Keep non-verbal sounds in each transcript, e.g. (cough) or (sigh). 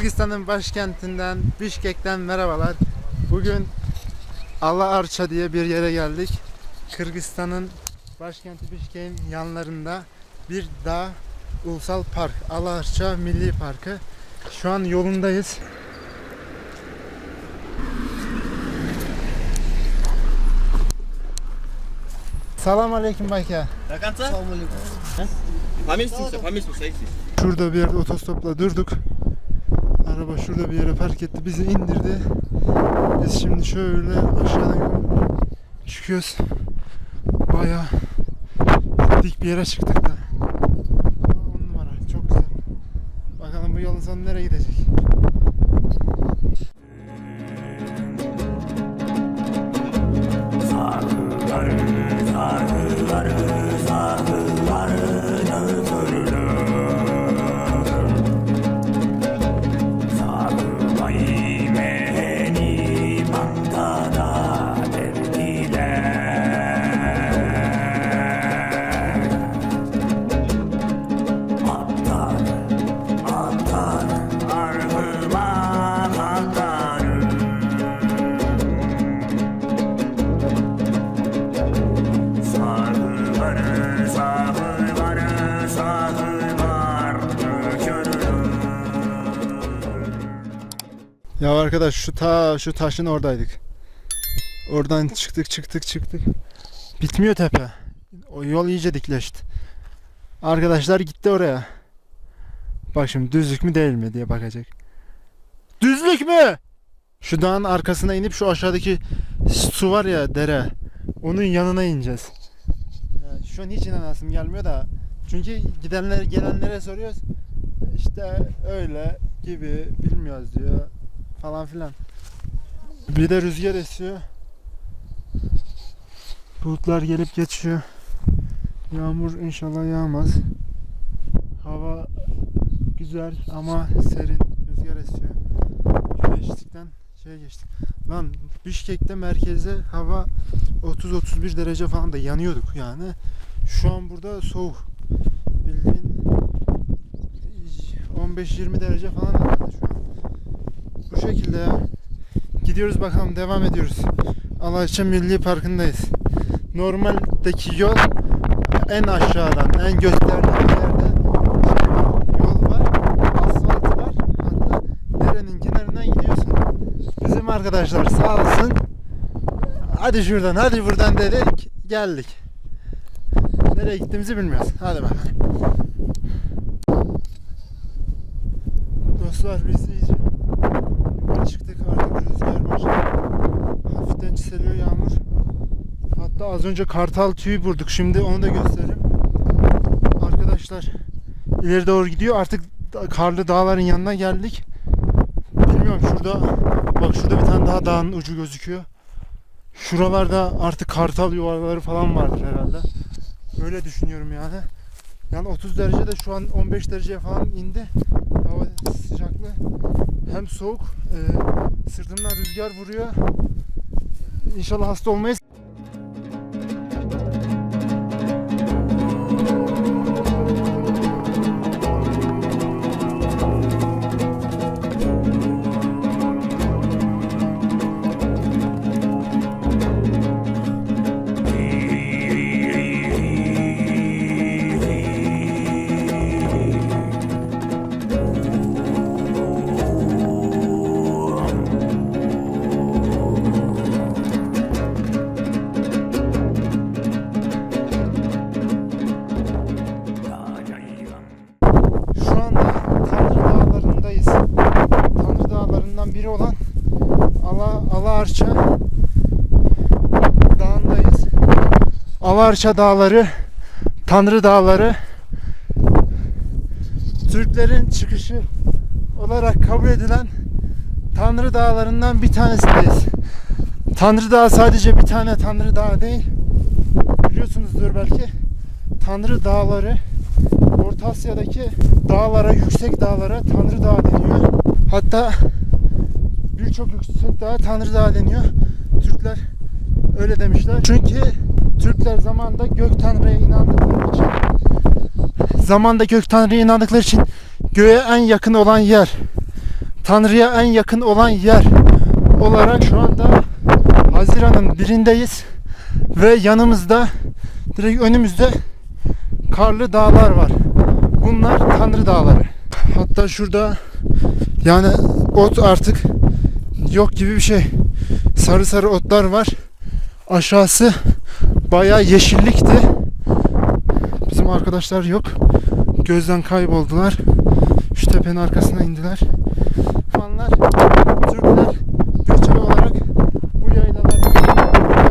Kırgızistan'ın başkentinden Bişkek'ten merhabalar. Bugün Allah Arça diye bir yere geldik. Kırgızistan'ın başkenti Bişkek'in yanlarında bir dağ ulusal park Allah Arça Milli Parkı. Şu an yolundayız. Salam aleyküm Bakya. Salam aleyküm. Hamilsin sen, hamilsin sen. Şurada bir otostopla durduk. Araba şurada bir yere park etti. Bizi indirdi. Biz şimdi şöyle aşağıdan çıkıyoruz. Baya dik bir yere çıktık da. On numara. Çok güzel. Bakalım bu yolun sonu nereye gidecek? Arkadaş şu ta şu taşın oradaydık. Oradan çıktık çıktık çıktık. Bitmiyor tepe. O yol iyice dikleşti. Arkadaşlar gitti oraya. Bak şimdi düzlük mü değil mi diye bakacak. Düzlük mü? Şu dağın arkasına inip şu aşağıdaki su var ya dere. Onun yanına ineceğiz. Ya şu an hiç inanasım gelmiyor da. Çünkü gidenler gelenlere soruyoruz. İşte öyle gibi bilmiyoruz diyor falan filan. Bir de rüzgar esiyor. Bulutlar gelip geçiyor. Yağmur inşallah yağmaz. Hava güzel ama serin. Rüzgar esiyor. Güneşlikten şey geçtik. Lan Bişkek'te merkezde hava 30-31 derece falan da yanıyorduk yani. Şu an burada soğuk. Bildiğin 15-20 derece falan herhalde şu an. Bu şekilde ya. Gidiyoruz bakalım devam ediyoruz. Alaşça Milli Parkı'ndayız. Normaldeki yol en aşağıdan, en gösterilen yerde yol var, asfalt var. Hatta derenin kenarından gidiyorsun. Bizim arkadaşlar sağ olsun. Hadi şuradan, hadi buradan dedik. Geldik. Nereye gittiğimizi bilmiyoruz. Hadi bakalım. Dostlar biz iyice yukarı çıktık artık rüzgar var. Hafiften çiseliyor yağmur. Hatta az önce kartal tüyü vurduk. Şimdi onu da göstereyim. Arkadaşlar ileri doğru gidiyor. Artık karlı dağların yanına geldik. Bilmiyorum şurada bak şurada bir tane daha dağın ucu gözüküyor. Şuralarda artık kartal yuvaları falan vardır herhalde. Öyle düşünüyorum yani. Yani 30 derecede şu an 15 dereceye falan indi. Hava sıcaklığı hem soğuk e, sırtımdan rüzgar vuruyor. İnşallah hasta olmayız. Alaarça Dağları, Tanrı Dağları Türklerin çıkışı olarak kabul edilen Tanrı Dağları'ndan bir tanesindeyiz. Tanrı Dağı sadece bir tane Tanrı Dağı değil. Biliyorsunuzdur belki. Tanrı Dağları Orta Asya'daki dağlara, yüksek dağlara Tanrı Dağı deniyor. Hatta birçok yüksek dağa Tanrı Dağı deniyor. Türkler öyle demişler. Çünkü Türkler zamanında gök tanrıya inandıkları için zamanda gök tanrıya inandıkları için göğe en yakın olan yer Tanrı'ya en yakın olan yer olarak şu anda Haziran'ın birindeyiz ve yanımızda direkt önümüzde karlı dağlar var. Bunlar Tanrı Dağları. Hatta şurada yani ot artık yok gibi bir şey. Sarı sarı otlar var. Aşağısı bayağı yeşillikti. Bizim arkadaşlar yok. Gözden kayboldular. Şu tepenin arkasına indiler. Fanlar Türkler göçebe olarak bu yaylalarda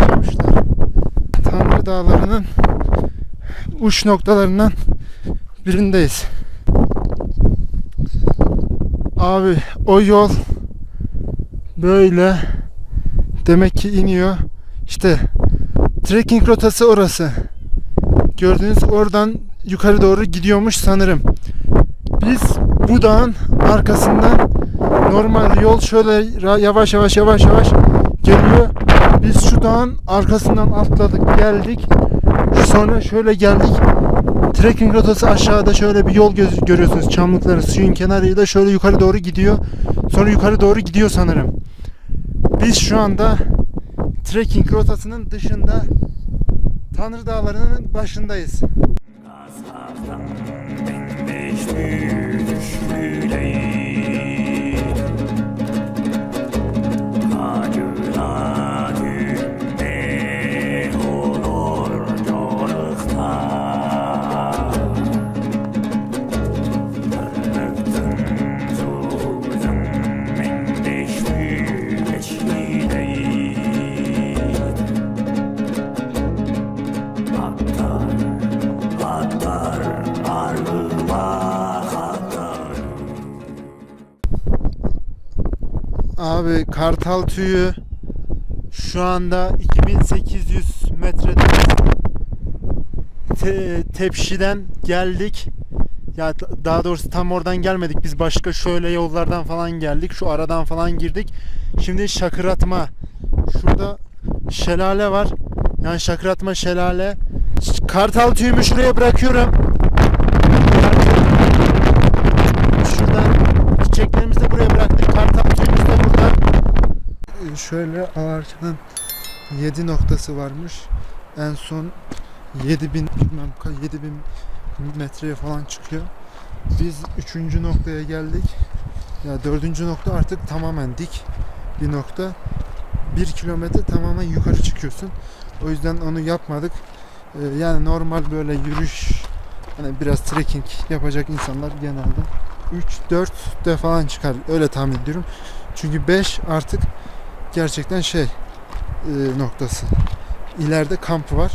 yaşamışlar. Tanrı Dağları'nın uç noktalarından birindeyiz. Abi o yol böyle demek ki iniyor. İşte trekking rotası orası. Gördüğünüz oradan yukarı doğru gidiyormuş sanırım. Biz bu dağın arkasından normal yol şöyle yavaş yavaş yavaş yavaş geliyor. Biz şu dağın arkasından atladık geldik. Sonra şöyle geldik. Trekking rotası aşağıda şöyle bir yol görüyorsunuz. Çamlıkları suyun kenarıyla şöyle yukarı doğru gidiyor. Sonra yukarı doğru gidiyor sanırım. Biz şu anda trekking rotasının dışında Tanrı Dağları'nın başındayız. Abi Kartal Tüyü şu anda 2800 metrede Te- tepşiden geldik. Ya da- daha doğrusu tam oradan gelmedik. Biz başka şöyle yollardan falan geldik. Şu aradan falan girdik. Şimdi şakıratma. Şurada şelale var. Yani şakıratma şelale. Kartal tüyümü şuraya bırakıyorum. Şuradan çiçeklerimizi de buraya bıraktık. Kartal tüyümüz de burada. Şöyle Alarca'nın 7 noktası varmış. En son 7000 bilmem kaç 7000 metreye falan çıkıyor. Biz 3. noktaya geldik. Ya 4. nokta artık tamamen dik bir nokta. 1 kilometre tamamen yukarı çıkıyorsun. O yüzden onu yapmadık. Ee, yani normal böyle yürüyüş hani biraz trekking yapacak insanlar genelde 3-4 de falan çıkar. Öyle tahmin ediyorum. Çünkü 5 artık gerçekten şey e, noktası. İleride kamp var.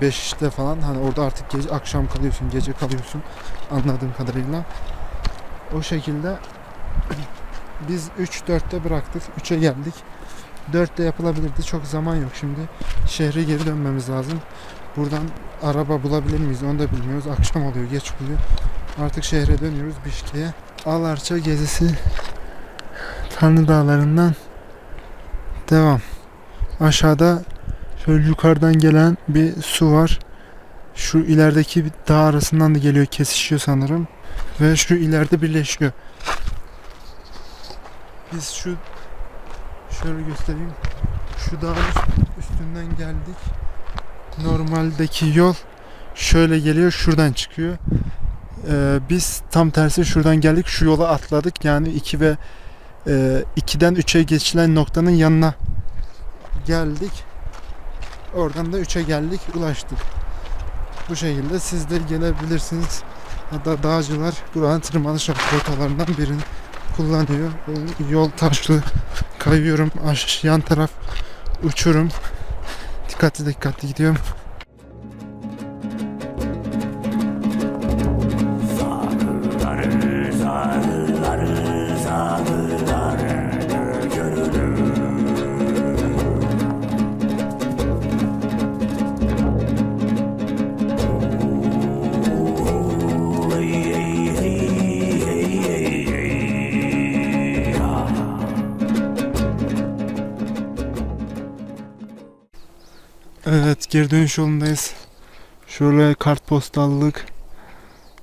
5'te falan hani orada artık gece akşam kalıyorsun, gece kalıyorsun anladığım kadarıyla. O şekilde biz 3-4'te bıraktık. 3'e geldik. 4'te yapılabilirdi. Çok zaman yok şimdi. Şehre geri dönmemiz lazım. Buradan araba bulabilir miyiz onu da bilmiyoruz. Akşam oluyor, geç oluyor. Artık şehre dönüyoruz Bişke'ye. Alarça gezisi Tanrı Dağları'ndan devam. Aşağıda şöyle yukarıdan gelen bir su var. Şu ilerideki bir dağ arasından da geliyor, kesişiyor sanırım. Ve şu ileride birleşiyor. Biz şu şöyle göstereyim. Şu dağın üst- üstünden geldik. Normaldeki yol şöyle geliyor, şuradan çıkıyor. Ee, biz tam tersi şuradan geldik, şu yola atladık. Yani 2 ve e, 2'den 3'e geçilen noktanın yanına geldik. Oradan da 3'e geldik, ulaştık. Bu şekilde siz de gelebilirsiniz. Hatta dağcılar buranın tırmanış rotalarından birini kullanıyor. Ee, Yol taşlı, kayıyorum. Yan taraf uçurum. Dikkatli dikkatli gidiyorum. Evet geri dönüş yolundayız. Şöyle kartpostallık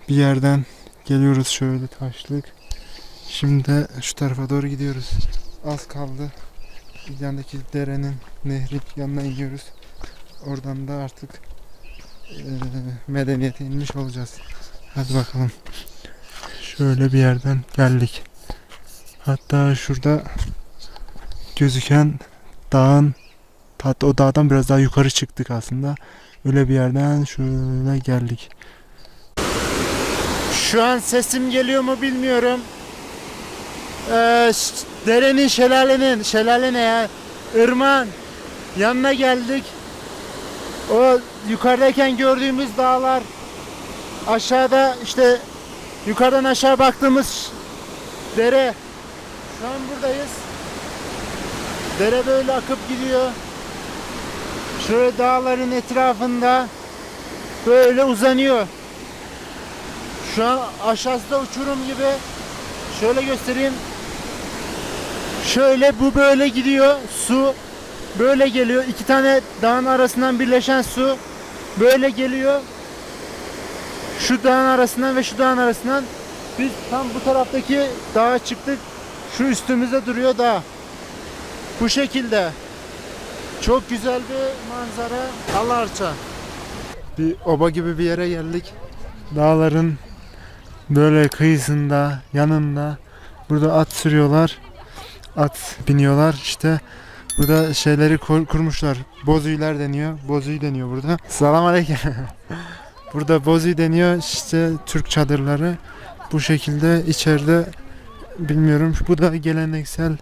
bir yerden geliyoruz şöyle taşlık. Şimdi şu tarafa doğru gidiyoruz. Az kaldı. Yandaki derenin, nehrin yanına iniyoruz. Oradan da artık eee medeniyete inmiş olacağız. Hadi bakalım. Şöyle bir yerden geldik. Hatta şurada gözüken dağın hatta o dağdan biraz daha yukarı çıktık aslında. Öyle bir yerden şöyle geldik. Şu an sesim geliyor mu bilmiyorum. Ee, derenin, şelalenin, şelale ne ya? Irmağın yanına geldik. O yukarıdayken gördüğümüz dağlar aşağıda işte yukarıdan aşağı baktığımız dere. Şu an buradayız. Dere böyle akıp gidiyor. Şöyle dağların etrafında böyle uzanıyor. Şu an aşağısı da uçurum gibi. Şöyle göstereyim. Şöyle bu böyle gidiyor. Su böyle geliyor. İki tane dağın arasından birleşen su böyle geliyor. Şu dağın arasından ve şu dağın arasından biz tam bu taraftaki dağa çıktık. Şu üstümüzde duruyor dağ. Bu şekilde. Çok güzel bir manzara. Alarça. Bir oba gibi bir yere geldik. Dağların böyle kıyısında, yanında burada at sürüyorlar. At biniyorlar işte. Burada şeyleri kur- kurmuşlar. Bozüyler deniyor. Bozuy deniyor burada. Selam aleyküm. (laughs) burada bozuy deniyor. işte Türk çadırları. Bu şekilde içeride bilmiyorum. Bu da geleneksel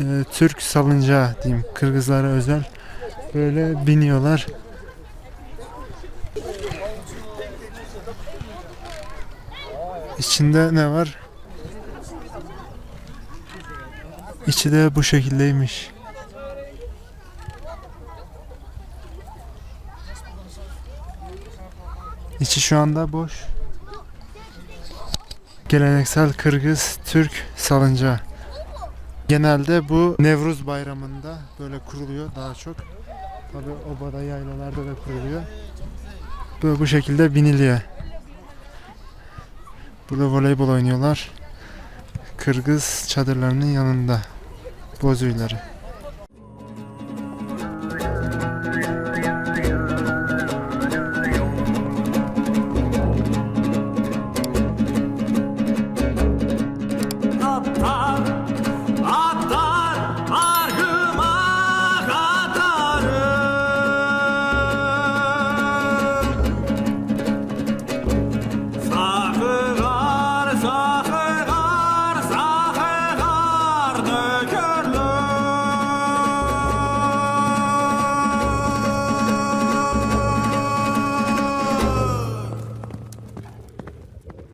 e, Türk salıncağı diyeyim. Kırgızlara özel. Böyle biniyorlar. İçinde ne var? İçi de bu şekildeymiş. İçi şu anda boş. Geleneksel Kırgız Türk salıncağı. Genelde bu Nevruz bayramında böyle kuruluyor daha çok. Tabi obada yaylalarda da kuruluyor. Böyle bu şekilde biniliyor. Burada voleybol oynuyorlar. Kırgız çadırlarının yanında. Bozuyları.